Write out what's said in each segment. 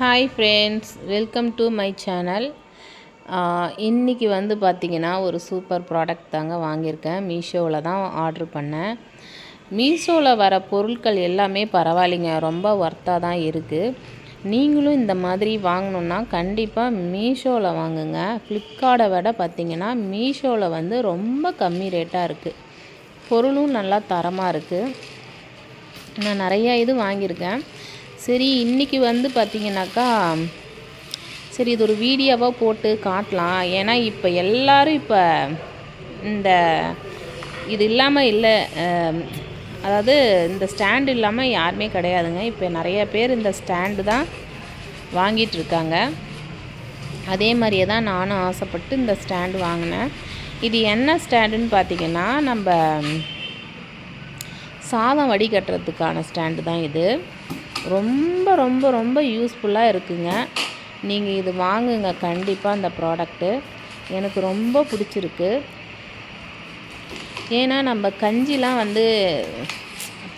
Hi friends welcome to my channel இன்றைக்கி வந்து பார்த்திங்கன்னா ஒரு சூப்பர் ப்ராடக்ட் தாங்க வாங்கியிருக்கேன். மீஷோவில் தான் ஆர்டர் பண்ணேன். மீஷோவில் வர பொருட்கள் எல்லாமே பரவாயில்லைங்க. ரொம்ப ஒர்த்தாக தான் இருக்குது நீங்களும் இந்த மாதிரி வாங்கணுன்னா கண்டிப்பாக மீஷோவில் வாங்குங்க. ஃப்ளிப்கார்ட்டை விட பார்த்திங்கன்னா மீஷோவில் வந்து ரொம்ப கம்மி ரேட்டாக இருக்குது பொருளும் நல்லா தரமாக இருக்குது நான் நிறையா இது வாங்கியிருக்கேன். சரி இன்றைக்கி வந்து பார்த்திங்கனாக்கா சரி இது ஒரு வீடியோவாக போட்டு காட்டலாம். ஏன்னா இப்போ எல்லோரும் இப்போ இந்த இது இல்லாமல் இல்லை அதாவது இந்த ஸ்டாண்டு இல்லாமல் யாருமே கிடையாதுங்க. இப்போ நிறைய பேர் இந்த ஸ்டாண்டு தான் வாங்கிட்டுருக்காங்க அதே மாதிரியே தான் நானும் ஆசைப்பட்டு இந்த ஸ்டாண்டு வாங்கினேன். இது என்ன ஸ்டாண்டுன்னு பார்த்தீங்கன்னா நம்ம சாதம் வடிகட்டுறதுக்கான ஸ்டாண்டு தான் இது. ரொம்ப ரொம்ப ரொம்ப யூஸ்ஃபுல்லாக இருக்குங்க. நீங்கள் இது வாங்குங்க. கண்டிப்பாக அந்த ப்ராடக்ட்டு எனக்கு ரொம்ப பிடிச்சிருக்கு. ஏன்னா நம்ம கஞ்சிலாம் வந்து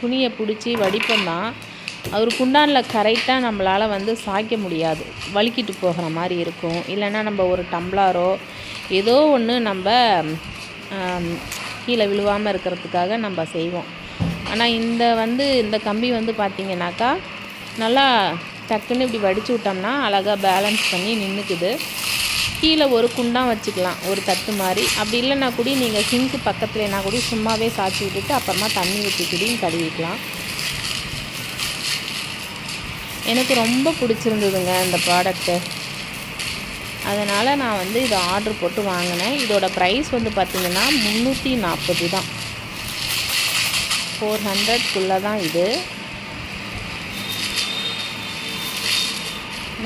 துணியை பிடிச்சி வடிப்போம் தான் அவர் குண்டானில் கரெக்டாக நம்மளால் வந்து சாய்க்க முடியாது. வலிக்கிட்டு போகிற மாதிரி இருக்கும். இல்லைன்னா நம்ம ஒரு டம்ளாரோ ஏதோ ஒன்று நம்ம கீழே விழுவாமல் இருக்கிறதுக்காக நம்ம செய்வோம். ஆனால் இந்த வந்து இந்த கம்பி வந்து பார்த்திங்கனாக்கா நல்லா டக்குன்னு இப்படி வடித்து விட்டோம்னா அழகாக பேலன்ஸ் பண்ணி நின்றுக்குது கீழே ஒரு குண்டான் வச்சுக்கலாம் ஒரு தட்டு மாதிரி. அப்படி இல்லைனா கூட நீங்கள் சிங்க்கு பக்கத்துலனா கூட சும்மாவே சாய்ச்சி விட்டுட்டு அப்புறமா தண்ணி ஊற்றி கூடியும் கழுவிக்கலாம். எனக்கு ரொம்ப பிடிச்சிருந்ததுங்க இந்த ப்ராடக்ட்டு அதனால் நான் வந்து இதை ஆர்டர் போட்டு வாங்கினேன். இதோட ப்ரைஸ் வந்து பார்த்திங்கன்னா முந்நூற்றி நாற்பது தான். ஃபோர் ஹண்ட்ரட்குள்ளே தான் இது.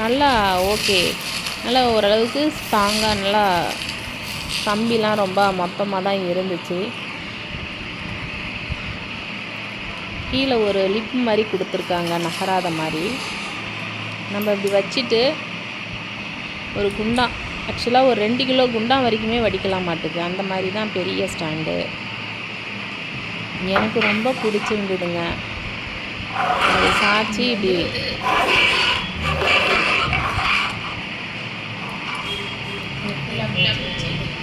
நல்லா ஓகே. நல்லா ஓரளவுக்கு ஸ்ட்ராங்காக நல்லா கம்பிலாம் ரொம்ப மொத்தமாக தான் இருந்துச்சு. கீழே ஒரு லிப் மாதிரி கொடுத்துருக்காங்க நகராத மாதிரி. நம்ம இப்படி வச்சுட்டு ஒரு குண்டான் ஆக்சுவலாக ஒரு ரெண்டு கிலோ குண்டான் வரைக்குமே வடிக்கலாம் மாட்டுக்கு. அந்த மாதிரி தான் பெரிய ஸ்டாண்டு. எனக்கு ரொம்ப பிடிச்சிருந்ததுங்க அது சாட்சி இப்படி Thank.